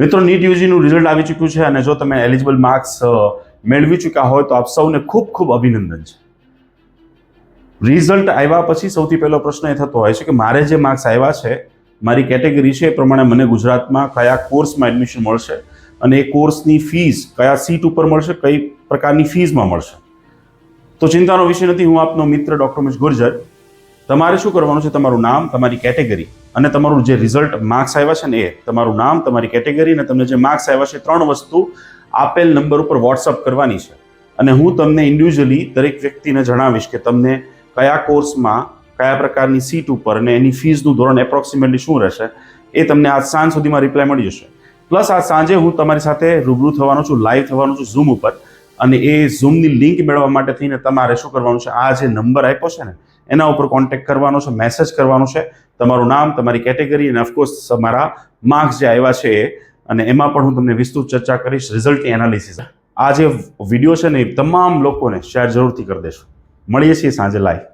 મિત્રો NEET યુજીનું result આવી ચૂક્યું છે અને જો તમે એલિજિબલ માર્ક્સ મેળવી ચૂક્યા હોય તો આપ સૌને ખૂબ ખૂબ અભિનંદન છે. રિઝલ્ટ આવ્યા પછી સૌથી પહેલો પ્રશ્ન એ થતો હોય છે કે મારે જે માર્ક્સ આવ્યા છે, મારી કેટેગરી છે એ પ્રમાણે મને ગુજરાતમાં કયા કોર્સમાં એડમિશન મળશે અને એ કોર્સની ફીસ કયા સીટ ઉપર મળશે, કઈ પ્રકારની ફીઝમાં મળશે. તો ચિંતાનો વિષય નથી, હું આપનો મિત્ર ડૉક્ટર મિશ ગુર્જર. તમારે શું કરવાનું છે? તમારું નામ, તમારી કેટેગરી અને તમારું જે રિઝલ્ટ માર્ક્સ આવ્યા છે ને એ, તમારું નામ, તમારી કેટેગરી અને તમને જે માર્ક્સ આવ્યા છે ત્રણ વસ્તુ આપેલ નંબર ઉપર વોટ્સઅપ કરવાની છે. અને હું તમને ઇન્ડિવિજ્યુઅલી દરેક વ્યક્તિને જણાવીશ કે તમને કયા કોર્સમાં કયા પ્રકારની સીટ ઉપર અને એની ફીસનું ધોરણ એપ્રોક્સિમેટલી શું રહેશે, એ તમને આજ સાંજ સુધીમાં રિપ્લાય મળી જશે. પ્લસ આજ સાંજે હું તમારી સાથે રૂબરૂ થવાનો છું લાઈવ થવાનો છું ઝૂમ ઉપર. અને એ ઝૂમની લિંક મેળવવા માટે થઈને તમારે શું કરવાનું છે? આ જે નંબર આપ્યો છે ને, એના ઉપર કોન્ટેક્ટ કરવાનો છે મેસેજ કરવાનો છે. તમારું નામ, તમારી કેટેગરી અને ઓફકોર્સ તમારા માર્ક્સ જે આવ્યા છે અને એમાં પણ હું તમને વિસ્તૃત ચર્ચા કરીશ રિઝલ્ટની એનાલિસિસ આ જે વીડિયો છે ને એ તમામ લોકોને શેર જરૂરથી કરી દેશો. મળીએ છીએ સાંજે લાઈવ